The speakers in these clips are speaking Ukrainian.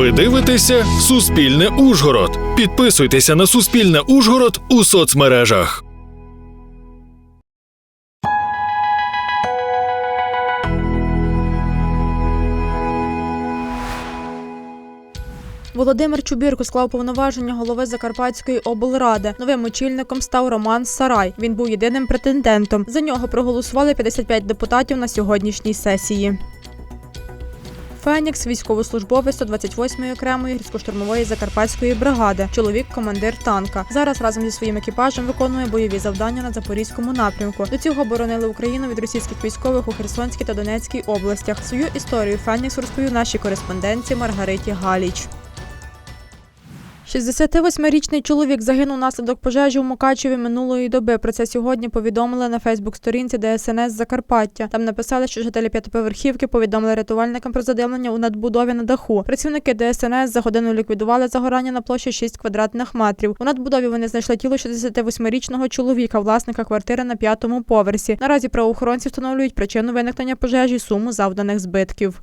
Ви дивитеся Суспільне Ужгород. Підписуйтеся на Суспільне Ужгород у соцмережах. Володимир Чубірко склав повноваження голови Закарпатської облради. Новим очільником став Роман Сарай. Він був єдиним претендентом. За нього проголосували 55 депутатів на сьогоднішній сесії. Фенікс, військовослужбовець 128-ї окремої гірсько-штурмової закарпатської бригади, чоловік командир танка. Зараз разом зі своїм екіпажем виконує бойові завдання на запорізькому напрямку. До цього боронили Україну від російських військових у Херсонській та Донецькій областях. Свою історію Фенікс розповів нашій кореспонденті Маргариті Галіч. 68-річний чоловік загинув внаслідок пожежі у Мукачеві минулої доби. Про це сьогодні повідомили на Фейсбук-сторінці ДСНС Закарпаття. Там написали, що жителі п'ятиповерхівки повідомили рятувальникам про задимлення у надбудові на даху. Працівники ДСНС за годину ліквідували загорання на площі 6 квадратних метрів. У надбудові вони знайшли тіло 68-річного чоловіка, власника квартири на п'ятому поверсі. Наразі правоохоронці встановлюють причину виникнення пожежі, суму завданих збитків.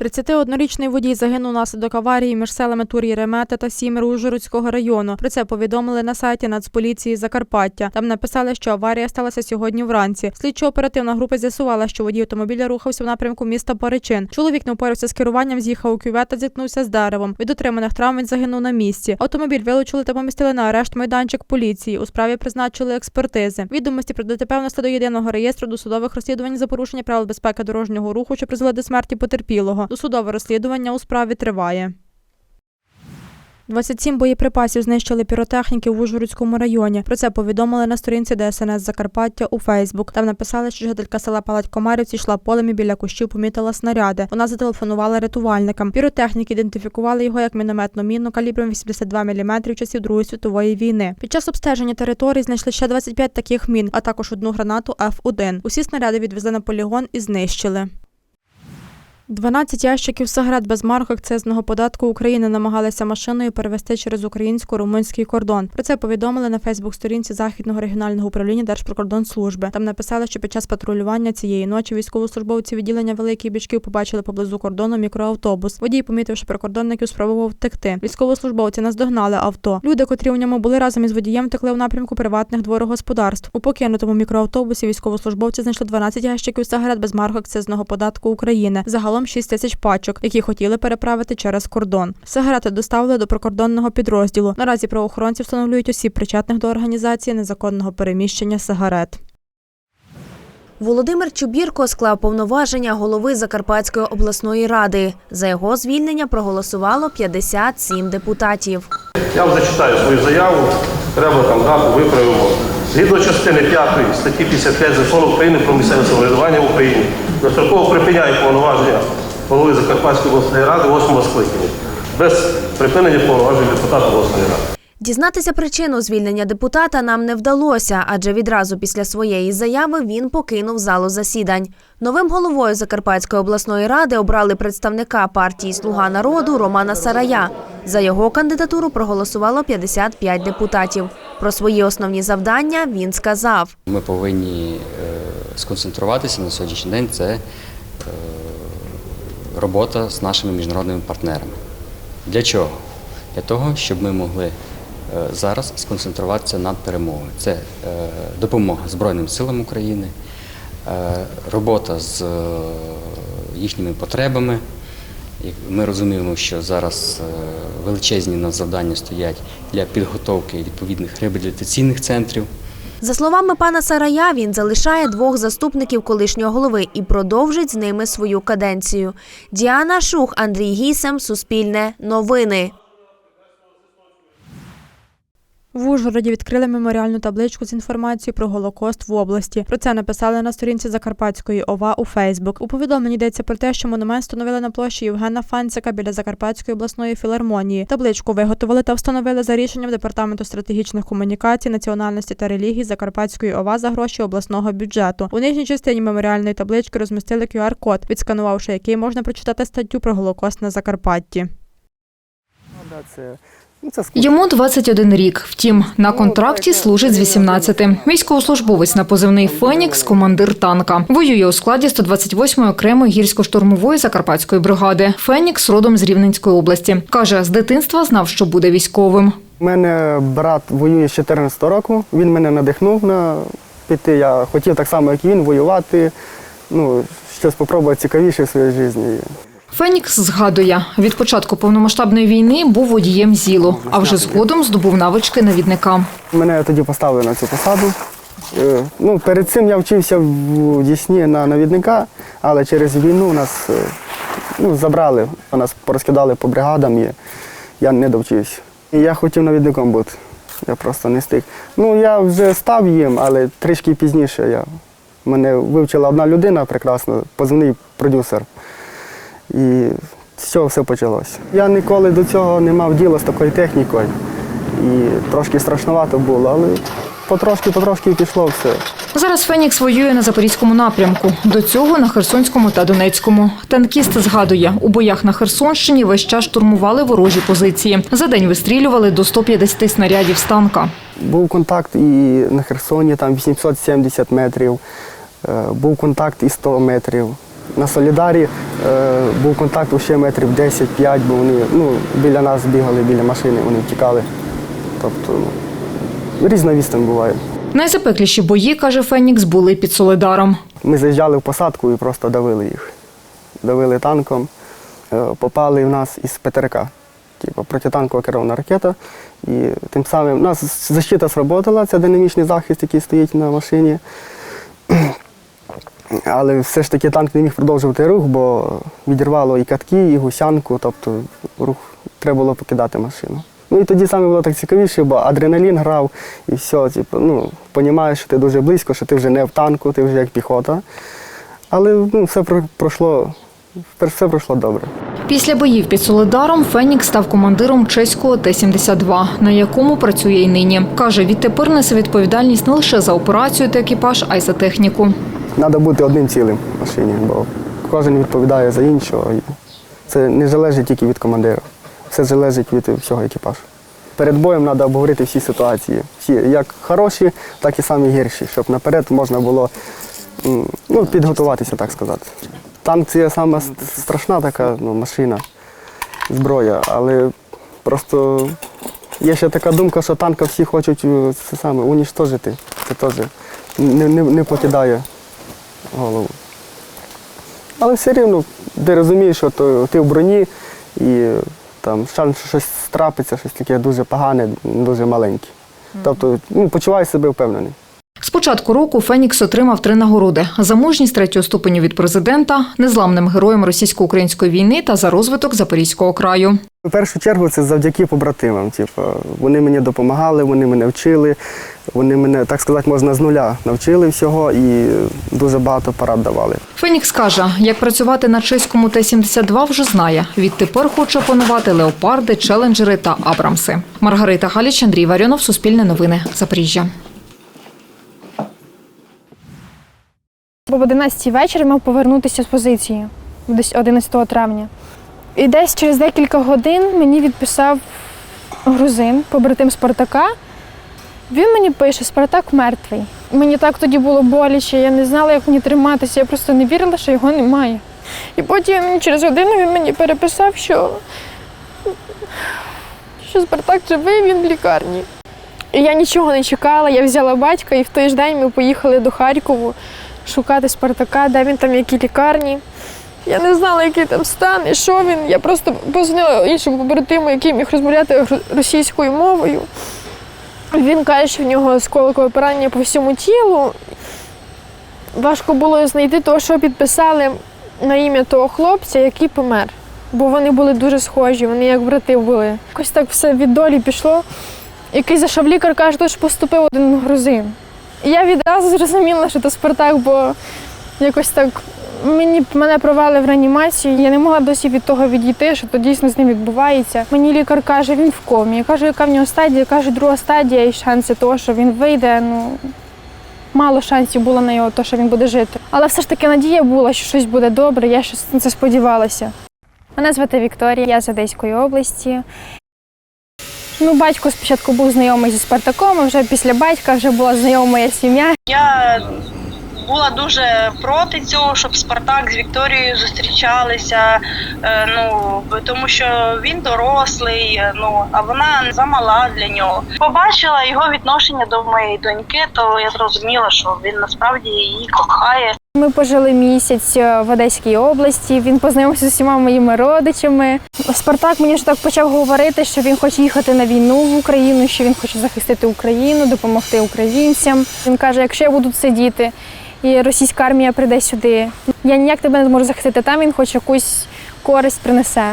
31-річний водій загинув внаслідок аварії між селами Тур'ї Ремета та Сімер Ужгородського району. Про це повідомили на сайті Нацполіції Закарпаття. Там написали, що аварія сталася сьогодні вранці. Слідчо-оперативна група з'ясувала, що водій автомобіля рухався в напрямку міста Паричин. Чоловік не впорався з керуванням, з'їхав у кювет та зіткнувся з деревом. Від отриманих травм він загинув на місці. Автомобіль вилучили та помістили на арешт майданчик поліції. У справі призначили експертизи. Відомості про ДТП внесли до єдиного реєстру досудових розслідувань за порушення правил безпеки дорожнього руху, що призвели до смерті потерпілого. Досудове розслідування у справі триває. 27 боєприпасів знищили піротехніки в Ужгородському районі. Про це повідомили на сторінці ДСНС Закарпаття у Фейсбук. Там написали, що жителька села Палать Комарівці йшла полем і біля кущів помітила снаряди. Вона зателефонувала рятувальникам. Піротехніки ідентифікували його як мінометну міну калібром 82 мм часів Другої світової війни. Під час обстеження території знайшли ще 25 таких мін, а також одну гранату F1. Усі снаряди відвезли на полігон і знищили. 12 ящиків сигарет без марок акцизного податку України намагалися машиною перевести через українсько-румунський кордон. Про це повідомили на Фейсбук-сторінці Західного регіонального управління Держприкордонслужби. Там написали, що під час патрулювання цієї ночі військовослужбовці відділення Великих Бічків побачили поблизу кордону мікроавтобус. Водій, помітивши прикордонників, спробував втекти. Військовослужбовці наздогнали авто. Люди, котрі у ньому були разом із водієм, втекли в напрямку приватних дворогосподарств. У покинутому мікроавтобусі військовослужбовці знайшли 12 ящиків сигарет без марок акцизного податку України. Загалом 6 тисяч пачок, які хотіли переправити через кордон. Сигарети доставили до прикордонного підрозділу. Наразі правоохоронці встановлюють осіб, причетних до організації незаконного переміщення сигарет. Володимир Чубірко склав повноваження голови Закарпатської обласної ради. За його звільнення проголосувало 57 депутатів. Я вам зачитаю свою заяву, треба там дату виправимо. Згідно частини 5 статті 55 закону України про місцеве самоврядування в Україні, достроково припиняє повноваження голови Закарпатської обласної ради 8 скликання без припинення повноважень депутата обласної ради. Дізнатися причину звільнення депутата нам не вдалося, адже відразу після своєї заяви він покинув залу засідань. Новим головою Закарпатської обласної ради обрали представника партії Слуга народу Романа Сарая. За його кандидатуру проголосувало 55 депутатів. Про свої основні завдання він сказав. Ми повинні е, сконцентруватися на сьогоднішній день. Це е, робота з нашими міжнародними партнерами. Для чого? Для того, щоб ми могли е, зараз сконцентруватися над перемогою. Це е, допомога Збройним силам України, е, робота з їхніми потребами. Ми розуміємо, що зараз величезні нас завдання стоять для підготовки відповідних реабілітаційних центрів. За словами пана Сарая, він залишає двох заступників колишнього голови і продовжить з ними свою каденцію. Діана Шух, Андрій Гісем, Суспільне, Новини. В Ужгороді відкрили меморіальну табличку з інформацією про Голокост в області. Про це написали на сторінці Закарпатської ОВА у Фейсбук. У повідомленні йдеться про те, що монумент встановили на площі Євгена Фанцика біля Закарпатської обласної філармонії. Табличку виготовили та встановили за рішенням департаменту стратегічних комунікацій, національності та релігій Закарпатської ОВА за гроші обласного бюджету. У нижній частині меморіальної таблички розмістили QR-код, відсканувавши який можна прочитати статтю про Голокост на Закарпатті. Ну, Це. Йому 21 рік. Втім, на контракті служить з 18. Військовослужбовець на позивний Фенікс, командир танка. Воює у складі 128-ї окремої гірсько-штурмової закарпатської бригади. Фенікс родом з Рівненської області. каже, з дитинства знав, що буде військовим. У мене брат воює з 14 року. Він мене надихнув на піти. Я хотів так само, як він, воювати. Ну, щось спробувати цікавіше в своїй житті. Фенікс згадує, від початку повномасштабної війни був водієм ЗІЛу, а вже згодом здобув навички навідника. Мене тоді поставили на цю посаду. Е, Ну, перед цим я вчився в Дісні на навідника, але через війну нас е, ну, забрали, нас порозкидали по бригадам і я не довчився. І я хотів навідником бути. Я просто не встиг. Ну, я вже став їм, але трішки пізніше я. Мене вивчила одна людина прекрасно, позивний продюсер. І з цього все почалося. Я ніколи до цього не мав діла з такою технікою. І трошки страшновато було, але потрошки, потрошки пішло все. Зараз Фенікс воює на запорізькому напрямку. До цього на Херсонському та Донецькому. Танкіст згадує, у боях на Херсонщині весь час штурмували ворожі позиції. За день вистрілювали до 150 снарядів з танка. Був контакт і на Херсоні, там 870 метрів, е, був контакт і 100 метрів. На Солідарі е, був контакт ще метрів 10-5, бо вони ну, біля нас бігали, біля машини, вони втікали. Тобто ну, різна відстань буває. Найзапекліші бої, каже Фенікс, були під Солидаром. Ми заїжджали в посадку і просто давили їх. Давили танком, е, попали в нас із ПТРК. Типу протитанкова керована ракета. І тим самим у нас защита сработала, це динамічний захист, який стоїть на машині. Але все ж таки танк не міг продовжувати рух, бо відірвало і катки, і гусянку, тобто рух треба було покидати машину. Ну і тоді саме було так цікавіше, бо адреналін грав і все, типу, ну, розумієш, що ти дуже близько, що ти вже не в танку, ти вже як піхота. Але ну, все про- пройшло, все пройшло добре. Після боїв під Солидаром Фенікс став командиром чеського Т-72, на якому працює й нині. Каже, відтепер несе відповідальність не лише за операцію та екіпаж, а й за техніку. Треба бути одним цілим в машині, бо кожен відповідає за іншого. Це не залежить тільки від командира, все залежить від всього екіпажу. Перед боєм треба обговорити всі ситуації, всі як хороші, так і самі гірші, щоб наперед можна було ну, підготуватися, так сказати. Танк це сама с- страшна така ну, машина, зброя, але просто є ще така думка, що танка всі хочуть е, це саме уніштожити. Це теж не, не, не покидає голову. Але все рівно ти розумієш, що ти в броні і там шанс, що щось трапиться, щось таке дуже погане, дуже маленьке. Тобто ну, почуваю себе впевнений. З початку року Фенікс отримав три нагороди: за мужність третього ступеню від президента, незламним героєм російсько-української війни та за розвиток Запорізького краю. В першу чергу це завдяки побратимам. Типу, вони мені допомагали, вони мене вчили, вони мене, так сказати, можна з нуля навчили всього і дуже багато порад давали. Фенікс каже, як працювати на чеському Т-72 вже знає. Відтепер хоче опанувати леопарди, челенджери та абрамси. Маргарита Галіч, Андрій Варіонов, Суспільне новини, Запоріжжя. В 11 вечора мав повернутися з позиції десь 11 травня. І десь через декілька годин мені відписав грузин, побратим Спартака. Він мені пише, Спартак мертвий. Мені так тоді було боляче, я не знала, як мені триматися, я просто не вірила, що його немає. І потім через годину він мені переписав, що, що Спартак живий, він в лікарні. І я нічого не чекала, я взяла батька, і в той ж день ми поїхали до Харкову шукати Спартака, де він там, в якій лікарні. Я не знала, який там стан і що він. Я просто позвонила іншому побратиму, який міг розмовляти російською мовою. Він каже, що в нього осколкове поранення по всьому тілу. Важко було знайти того, що підписали на ім'я того хлопця, який помер. Бо вони були дуже схожі, вони як брати були. Якось так все від долі пішло. Який зайшов лікар, каже, що поступив один грузин. Я відразу зрозуміла, що це Спартак, бо якось так мені мене провели в реанімацію. Я не могла досі від того відійти, що то дійсно з ним відбувається. Мені лікар каже, він в комі. Я кажу, яка в нього стадія? Каже, друга стадія і шанси того, що він вийде. Ну мало шансів було на його, то, що він буде жити. Але все ж таки надія була, що щось буде добре. Я щось на це сподівалася. Мене звати Вікторія, я з Одеської області. Ну, батько спочатку був знайомий зі Спартаком, а вже після батька вже була знайома моя сім'я. Я була дуже проти цього, щоб Спартак з Вікторією зустрічалися. е, Ну тому що він дорослий, е, ну а вона замала для нього. Побачила його відношення до моєї доньки, то я зрозуміла, що він насправді її кохає. Ми пожили місяць е, в Одеській області. Він познайомився з усіма моїми родичами. Спартак мені ж так почав говорити, що він хоче їхати на війну в Україну, що він хоче захистити Україну, допомогти українцям. Він каже: якщо я буду сидіти і російська армія прийде сюди, я ніяк тебе не зможу захистити. Там він хоч якусь користь принесе.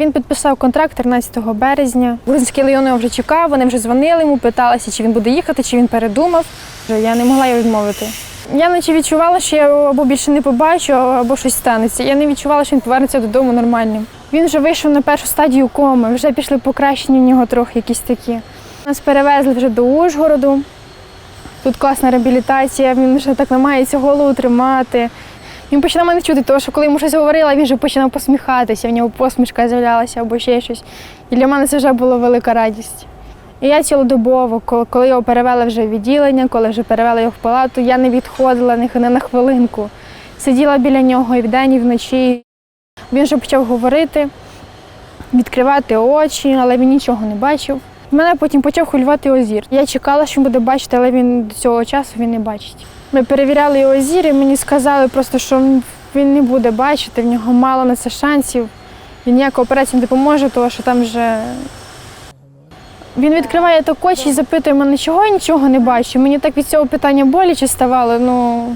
Він підписав контракт 13 березня. Грузинський легіон його вже чекав, вони вже дзвонили йому, питалися, чи він буде їхати, чи він передумав. Я не могла його відмовити. Я наче відчувала, що я його або більше не побачу, або щось станеться. Я не відчувала, що він повернеться додому нормальним. Він вже вийшов на першу стадію коми, вже пішли покращення в нього трохи якісь такі. Нас перевезли вже до Ужгороду. Тут класна реабілітація, він вже так намагається голову тримати. Він починав мене чути, тому що коли йому щось говорила, він вже починав посміхатися, в нього посмішка з'являлася або ще щось. І для мене це вже була велика радість. І я цілодобово, коли його перевели вже в відділення, коли вже перевели його в палату, я не відходила не на хвилинку. Сиділа біля нього і вдень, і вночі. Він вже почав говорити, відкривати очі, але він нічого не бачив. Мене потім почав хвилювати озір. Я чекала, що буде бачити, але він до цього часу він не бачить. Ми перевіряли його озір, і мені сказали просто, що він не буде бачити, в нього мало на це шансів. Він ніяка операція не допоможе, тому що там вже він відкриває так очі і запитує мене, чого я нічого не бачу. Мені так від цього питання боляче ставало. Ну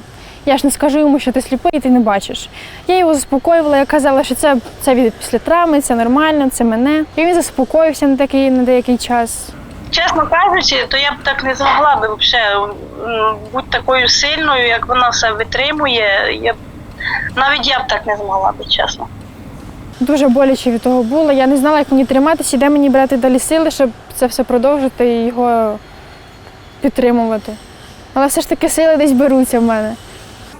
я ж не скажу йому, що ти сліпий, і ти не бачиш. Я його заспокоювала, я казала, що це, це від після травми, це нормально, це мене. І він заспокоївся на такий на деякий час. Чесно кажучи, то я б так не змогла би взагалі бути такою сильною, як вона все витримує. Я б навіть я б так не змогла би, чесно. Дуже боляче від того було. Я не знала, як мені триматися, де мені брати далі сили, щоб це все продовжити і його підтримувати. Але все ж таки сили десь беруться в мене.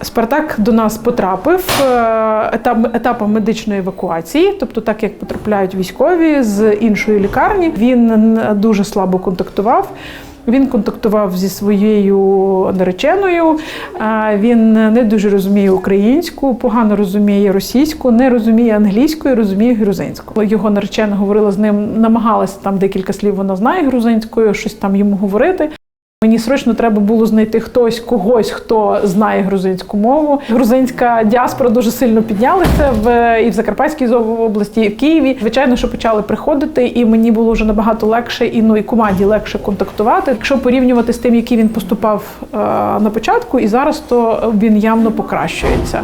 Спартак до нас потрапив е, етап, етапом медичної евакуації, тобто, так як потрапляють військові з іншої лікарні, він дуже слабо контактував. Він контактував зі своєю нареченою. Він не дуже розуміє українську, погано розуміє російську, не розуміє англійську і розуміє грузинську. Його наречена говорила з ним, намагалася там декілька слів. Вона знає грузинською, щось там йому говорити. Мені срочно треба було знайти хтось, когось, хто знає грузинську мову. Грузинська діаспора дуже сильно піднялася в і в Закарпатській області, і в Києві. Звичайно, що почали приходити, і мені було вже набагато легше і ну і команді легше контактувати. Якщо порівнювати з тим, який він поступав е, на початку, і зараз, то він явно покращується.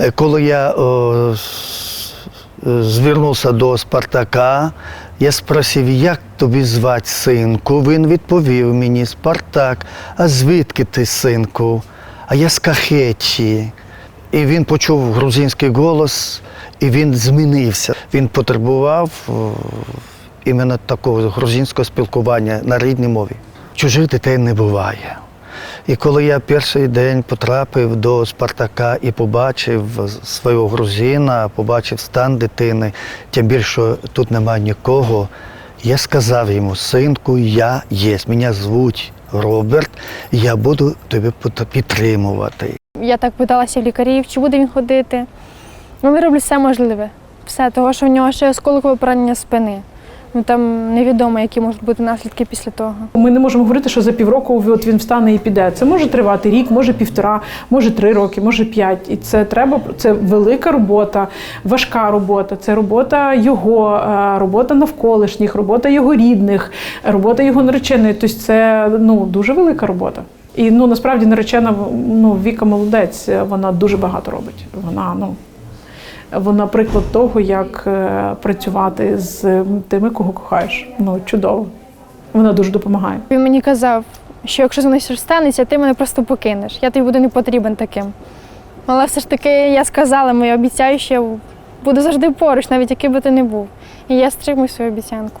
Е, Коли я о, звернувся до Спартака, я спросив, як тобі звати синку. Він відповів мені, Спартак, а звідки ти, синку? А я з Кахетії. І він почув грузинський голос, і він змінився. Він потребував іменно такого грузинського спілкування на рідній мові. Чужих дітей не буває. І коли я перший день потрапив до Спартака і побачив свого грузина, побачив стан дитини, тим більше тут немає нікого, я сказав йому, синку, я є, мене звуть Роберт, я буду тебе підтримувати. Я так питалася лікарів, чи буде він ходити. Вони роблять все можливе. Все, того, що в нього ще осколкове поранення спини. Ну там невідомо, які можуть бути наслідки після того. Ми не можемо говорити, що за півроку от він встане і піде. Це може тривати рік, може півтора, може три роки, може п'ять. І це треба. Це велика робота, важка робота. Це робота його, е, робота навколишніх, робота його рідних, робота його нареченої. Тобто це ну дуже велика робота. І ну насправді наречена ну Віка молодець. Вона дуже багато робить. Вона ну. Вона приклад того, як е, працювати з тими, кого кохаєш. Ну чудово. Вона дуже допомагає. Він мені казав, що якщо з мною щось станеться, ти мене просто покинеш. Я тобі буду не потрібен таким. Але все ж таки я сказала, йому, обіцяю, що я буду завжди поруч, навіть який би ти не був. І я стримую свою обіцянку.